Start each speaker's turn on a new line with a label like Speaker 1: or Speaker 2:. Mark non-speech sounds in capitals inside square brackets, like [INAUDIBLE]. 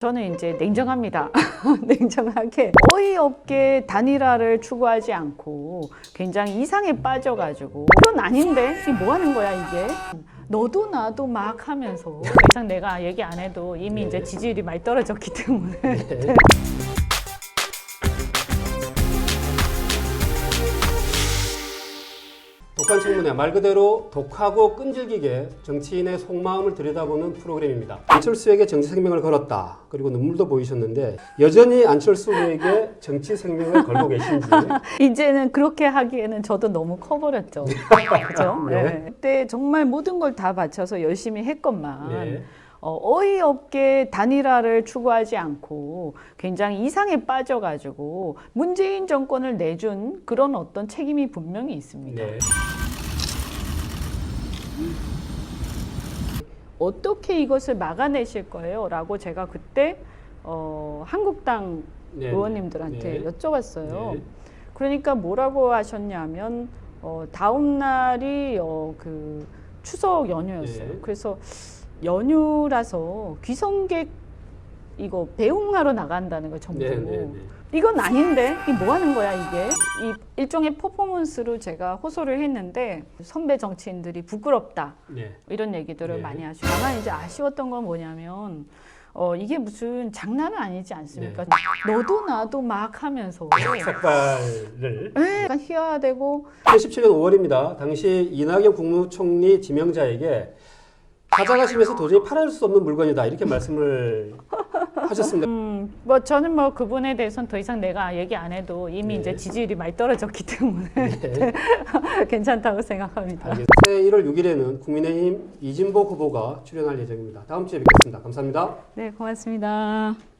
Speaker 1: 저는 이제 냉정합니다. [LAUGHS] 냉정하게. 어이없게 단일화를 추구하지 않고 굉장히 이상에 빠져가지고 이건 아닌데? 뭐 하는 거야 이게? 너도 나도 막 하면서. 더 이상 내가 얘기 안 해도 이미 이제 지지율이 많이 떨어졌기 때문에 [LAUGHS]
Speaker 2: 독한 청문회 말 그대로 독하고 끈질기게 정치인의 속마음을 들여다보는 프로그램입니다. 안철수에게 정치 생명을 걸었다. 그리고 눈물도 보이셨는데 여전히 안철수 후에게 정치 생명을 걸고 계신지 [LAUGHS]
Speaker 1: 이제는 그렇게 하기에는 저도 너무 커버렸죠. [LAUGHS] 그죠?
Speaker 2: 네.
Speaker 1: 네. 그때 정말 모든 걸 다 바쳐서 열심히 했건만
Speaker 2: 네.
Speaker 1: 어, 어이없게 단일화를 추구하지 않고 굉장히 이상에 빠져가지고 문재인 정권을 내준 그런 어떤 책임이 분명히 있습니다.
Speaker 2: 네.
Speaker 1: 어떻게 이것을 막아내실 거예요? 라고 제가 그때 어, 한국당
Speaker 2: 네.
Speaker 1: 의원님들한테
Speaker 2: 네.
Speaker 1: 여쭤봤어요.
Speaker 2: 네.
Speaker 1: 그러니까 뭐라고 하셨냐면 어, 다음 날이 어, 그 추석 연휴였어요.
Speaker 2: 네.
Speaker 1: 그래서 연휴라서 귀성객 이거 배웅하러 나간다는 거 전부.
Speaker 2: 네, 네, 네.
Speaker 1: 이건 아닌데 이게 뭐 하는 거야 이게 이 일종의 퍼포먼스로 제가 호소를 했는데 선배 정치인들이 부끄럽다
Speaker 2: 네.
Speaker 1: 이런 얘기들을
Speaker 2: 네.
Speaker 1: 많이 하시고 다만 이제 아쉬웠던 건 뭐냐면 어 이게 무슨 장난은 아니지 않습니까?
Speaker 2: 네.
Speaker 1: 너도 나도 막 하면서
Speaker 2: 삭발을
Speaker 1: 네, 약간 희화되고
Speaker 2: 2017년 5월입니다. 당시 이낙연 국무총리 지명자에게 가져가시면서 도저히 팔아줄 수 없는 물건이다 이렇게 [LAUGHS] 말씀을 하셨습니다.
Speaker 1: 음, 뭐 저는 뭐 그분에 대해서는 더 이상 내가 얘기 안 해도 이미
Speaker 2: 네.
Speaker 1: 이제 지지율이 많이 떨어졌기 때문에
Speaker 2: 네. [LAUGHS]
Speaker 1: 괜찮다고 생각합니다.
Speaker 2: 알겠습니다. 새 1월 6일에는 국민의힘 이진복 후보가 출연할 예정입니다. 다음 주에 뵙겠습니다. 감사합니다.
Speaker 1: 네, 고맙습니다.